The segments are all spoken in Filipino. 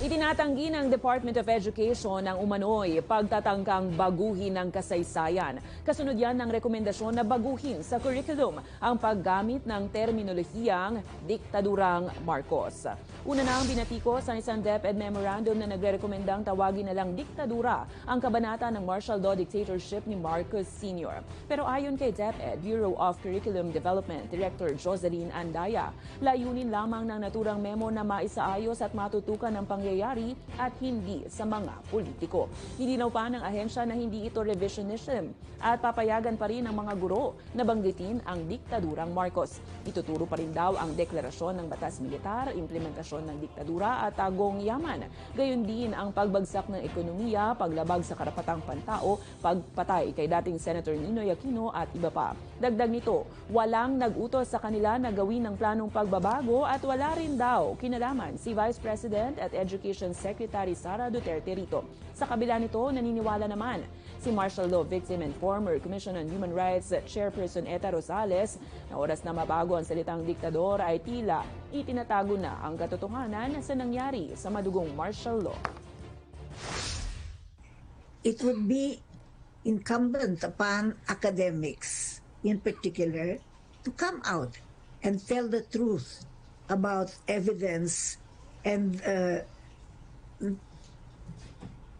Itinatanggi ng Department of Education ang umano'y pagtatangkang baguhin ng kasaysayan. Kasunod yan ng rekomendasyon na baguhin sa curriculum ang paggamit ng terminolohiyang diktadurang Marcos. Una na ang binatikos ang isang DepEd memorandum na nagre-rekomendang tawagin na lang diktadura ang kabanata ng martial law dictatorship ni Marcos Sr. Pero ayon kay DepEd Bureau of Curriculum Development Director Jocelyn Andaya, layunin lamang ng naturang memo na maisaayos at matutukan ang pangyayari at hindi sa mga politiko. Nilinaw pa ng ahensya na hindi ito revisionism at papayagan pa rin ang mga guro na banggitin ang diktadurang Marcos. Ituturo pa rin daw ang deklarasyon ng batas militar, implementasyon ng diktadura at tagong yaman. Gayon din ang pagbagsak ng ekonomiya, paglabag sa karapatang pantao, pagpatay kay dating Senator Ninoy Aquino at iba pa. Dagdag nito, walang nag-utos sa kanila na gawin ng planong pagbabago at wala rin daw kinalaman si Vice President at Education Secretary Sara Duterte rito. Sa kabila nito, naniniwala naman si martial law victim and former Commission on Human Rights Chairperson Eta Rosales na oras na mabago ang salitang diktador ay tila itinatago na ang katotohanan sa nangyari sa madugong martial law. it would be incumbent upon academics in particular to come out and tell the truth about evidence and uh,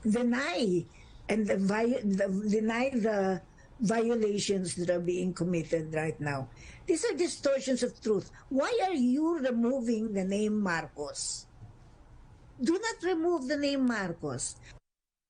deny and the, the, deny the violations that are being committed right now. These are distortions of truth. Why are you removing the name Marcos? do not remove the name Marcos.